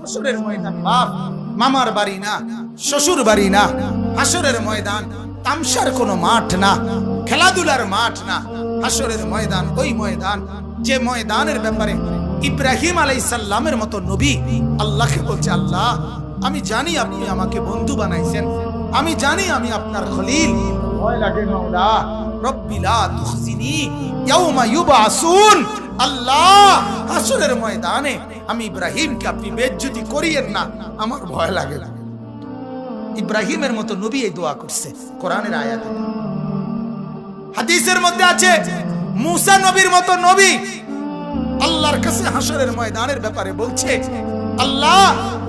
হাসরের ময়দান। বাপ, মামার বাড়ি না, শ্বশুর বাড়ি না, হাসরের ময়দান। তামসার কোনো মাঠ না, খেলাধুলার মাঠ না, হাসরের ময়দান, ওই ময়দান। যে ময়দানের ব্যাপারে ইব্রাহিম আলাইসাল্লামের মতো নবী আল্লাহকে বলছে, আল্লাহ, আমি জানি আপনি আমাকে বন্ধু বানাইছেন। আমি জানি আমি আপনার খলিল। ভয় লাগে মাওলা। রব্বি লা তুখজিনি ইয়াউমা ইউবাসুন। আল্লাহ, হাসরের ময়দানে আমি ইব্রাহিমকে আপনি বেজ্জতি করিয়েন না। আমার ভয় লাগে না। ইব্রাহিমের মতো নবী এই দোয়া করছে, কোরআনের আয়াতে। হাদিসের মধ্যে আছে, মুসা নবীর মতো নবী আল্লাহর কাছে হাসরের ময়দানের ব্যাপারে বলছে, আল্লাহ,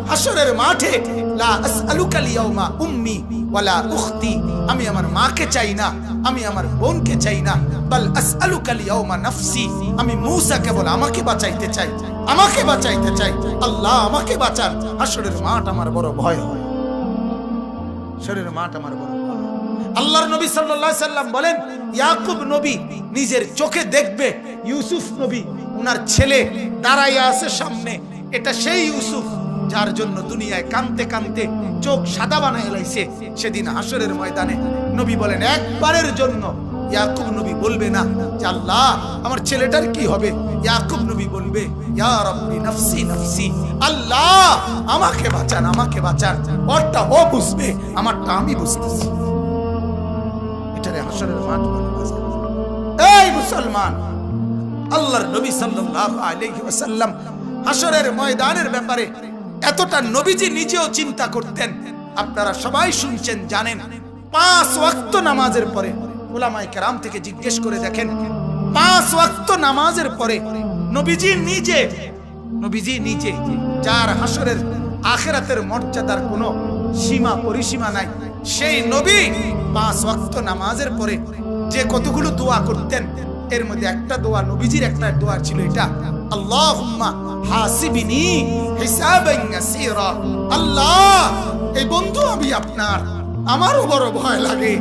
হাসরের মাঠে লা আসআলুকা লিয়াউমা উম্মি ওয়ালা উখতি আমি আমার মাকে চাই না, আমি আমার বোনকে চাই না। বাল আসআলুকা লিয়াউমা নাফসি, আমি মূসা কেবল আমাকে বাঁচাইতে চাই, আমাকে বাঁচাইতে চাই। আল্লাহ আমাকে বাঁচান। হাসরের মাঠ আমার বড় ভয় হয়। শরীরের মাঠ আমার বড়। আল্লাহর নবী সাল্লাল্লাহু সাল্লাম বলেন, ইয়াকুব নবী নিজের চোখে দেখবে, ইউসুফ নবী ওনার ছেলে দাঁড়াইয়া আছে সামনে, এটা সেই ইউসুফ। যার জন্য দুনিয়ায় কানতে কানতে চোখ সাদা বানায় লাইছে, সেদিন হাসরের ময়দানে নবী বলেন, একবারের জন্য ইয়াকুব নবী বলবে না যে, আল্লাহ, আমার ছেলেটার কি হবে? ইয়াকুব নবী বলবে নাফসি নাফসি, আল্লাহ, আমাকে বাঁচান আমাকে বাঁচান। ওরটা ও বুঝবে, আমারটা আমি বুঝতেছি। এটারে হাসরের মাঠ এই মুসলমান, আল্লাহর নবী সাল্লাল্লাহু আলাইহি ওয়াসাল্লাম হাসরের ময়দানের ব্যাপারে এতটা নবীজি নিজেও চিন্তা করতেন। আপনারা সবাই শুনছেন, জানেন। পাঁচ ওয়াক্ত নামাজের পরে ওলামায়ে কেরাম থেকে জিজ্ঞেস করে দেখেন, পাঁচ ওয়াক্ত নামাজের পরে নবীজি নিজে নবীজি নিজে যার হাসরের আখেরাতের মর্যাদার কোনো সীমা, পরিসীমা নাই, সেই নবী পাঁচ ওয়াক্ত নামাজের পরে যে কতগুলো দোয়া করতেন এর মধ্যে একটা দোয়া, নবীজির একটা দোয়া ছিল এটা, আল্লাহুম্মা হাসিবিনি হিসাবান ইয়াসীরা আল্লাহ এই বন্ধু আমি আপনার, আমারও বড় ভয় লাগে,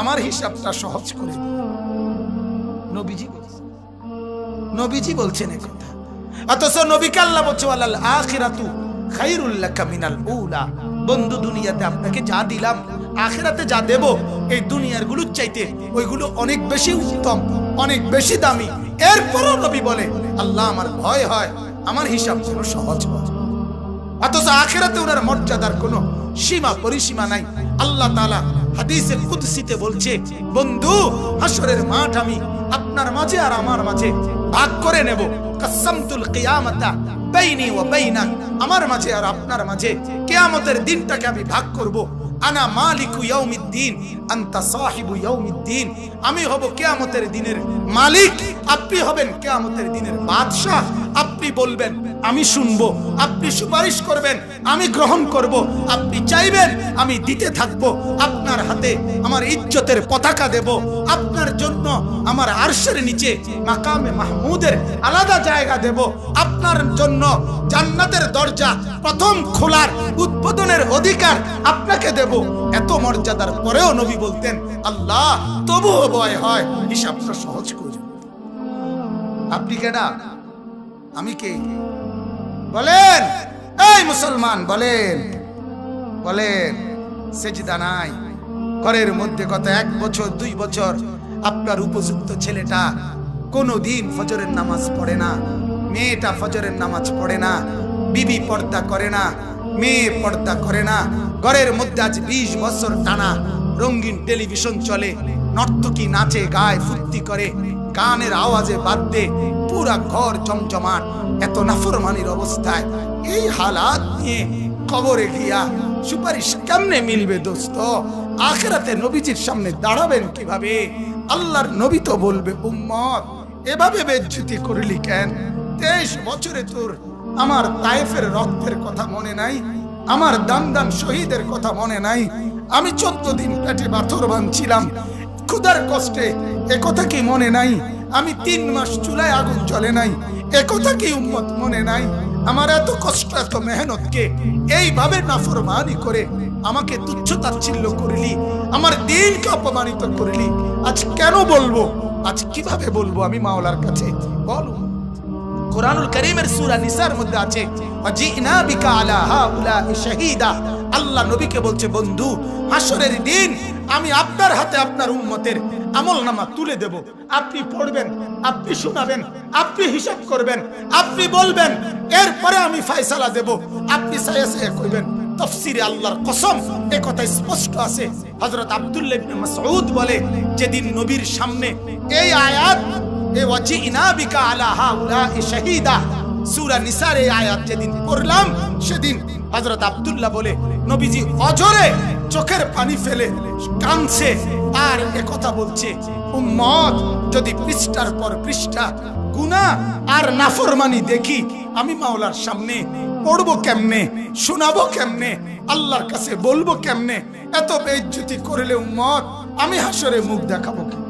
আমার হিসাবটা সহজ করে দিন। নবীজি নবীজি বলছেন এ কথা, অথচ নবীকে আল্লাহ বলছে আল্লাহ আখিরাতু খাইরুল লাকা মিনাল উলা বন্ধু, দুনিয়াতে আপনাকে যা দিলাম, আখিরাতে যা দেব, এই দুনিয়ার গুলোর চাইতে ওইগুলো অনেক বেশি উত্তম, অনেক বেশি দামি। এরপরও নবী বলে, আল্লাহ আমার ভয় হয়, আমার হিসাব যেন সহজ অথচ আখেরাতে ওনার মর্যাদার কোনো সীমা, পরিসীমা নাই। আল্লাহ তাআলা হাদিসে কুদসিতে বলছে, বন্ধু হাসরের মাঠ আমি আপনার মাঝে আর আমার মাঝে ভাগ করে নেব। কাসামতুল কিয়ামাতা বাইনি আমার মাঝে আর আপনার মাঝে কিয়ামতের দিনটাকে আমি ভাগ করব। আনা মালিকু ইয়াউমিদ্দিন, আনতা সাহিবু ইয়াউমিদ্দিন। আমি হব কিয়ামতের দিনের মালিক, আপনি হবেন কিয়ামতের দিনের বাদশা আপনি বলবেন, আমি শুনব, আপনি সুপারিশ করবেন, আমি গ্রহণ করব, আপনি চাইবেন, আমি দিতে থাকব, আপনার হাতে আমার ইজ্জতের পতাকা দেব, আপনার জন্য আমার আরশের নিচে মাকামে মাহমুদের আলাদা জায়গা দেব, আপনার জন্য জান্নাতের দরজা প্রথম খোলার উদ্বোধনের অধিকার আপনাকে দেব। এত মর্যাদার পরেও নবী বলতেন, আল্লাহ, তবুও ভয় হয়। হিসাবটা সহজ করে আপনি কেডা? আমি কে? বলেন, এই মুসলমান, বলেন বলেন, সেজদা নাই। ঘরের মধ্যে কত এক বছর, দুই বছর আপনার উপযুক্ত ছেলেটা কোনো দিন ফজরের নামাজ পড়ে না, মেয়েটা ফজরের নামাজ পড়ে না, বিবি পর্দা করে না মেয়ে পর্দা করে না। ঘরের মধ্যে আজ বিশ বছর টানা। রঙিন টেলিভিশন চলে। নর্তকী নাচে, গায়ে, ফুর্তি করে। গানের আওয়াজে বাদ্যে পুরা ঘর জমজমাট এত নাফরমানির অবস্থায়। এই হালাত নিয়ে কবরে গিয়া সুপারিশ কেমনে মিলবে দোস্ত? আখেরাতে নবীজির সামনে দাঁড়াবেন কীভাবে? আল্লাহর নবী তো বলবে, উম্মত, এভাবে বেজ্জুতি করলি কেন? তেইশ বছরে তোর আমার তায়েফের রক্তের কথা মনে নাই, আমার দান দান শহীদের কথা মনে নাই। আমি চোদ্দ দিন পেটে পাথর বাঁধছিলাম ক্ষুধার কষ্টে এ কথা কি মনে নাই? আমি তিন মাস চুলায় আগুন চলে নাই, এ কথা কি উম্মত মনে নাই? আমার এত কষ্ট, এত মেহনতকে এইভাবে নাফরমানি করে আমাকে তুচ্ছ তাচ্ছিল্য করিলি, আমার দিনকে অপমানিত করিলি। আজ কেন বলব? আজ কীভাবে বলব আমি মাওলার কাছে? বল কোরআনুল করিমের সূরা নিসার মধ্যে আছে ওয়াজিনা বিকা আলা হাউলাই শাহীদা আল্লাহ নবীকে বলছে বন্ধু হাসরের দিন আমি আপনার হাতে আপনার উম্মতের আমল নামা তুলে দেব আপনি পড়বেন আপনি শোনাবেন আপনি হিসাব করবেন আপনি বলবেন এরপরে আমি ফয়সালা দেব আপনি সায়া সায়া তফসিরে আল্লাহর কসম, এ কথা স্পষ্ট আছে। হযরত আব্দুল্লাহ ইবনে মাসউদ বলে, যেদিন নবীর সামনে এই আয়াত চোখের পানি ফেলে আর কথা বলছে, উম্মত, যদি পৃষ্ঠার পর পৃষ্ঠা, গুনাহ আর নাফরমানি দেখি, আমি মাওলার সামনে পড়ব কেমনে, শোনাবো কেমনে, আল্লাহর কাছে বলব কেমনে, এত বেইজ্জতি করলে উম্মত, আমি হাসরে মুখ দেখাবো কি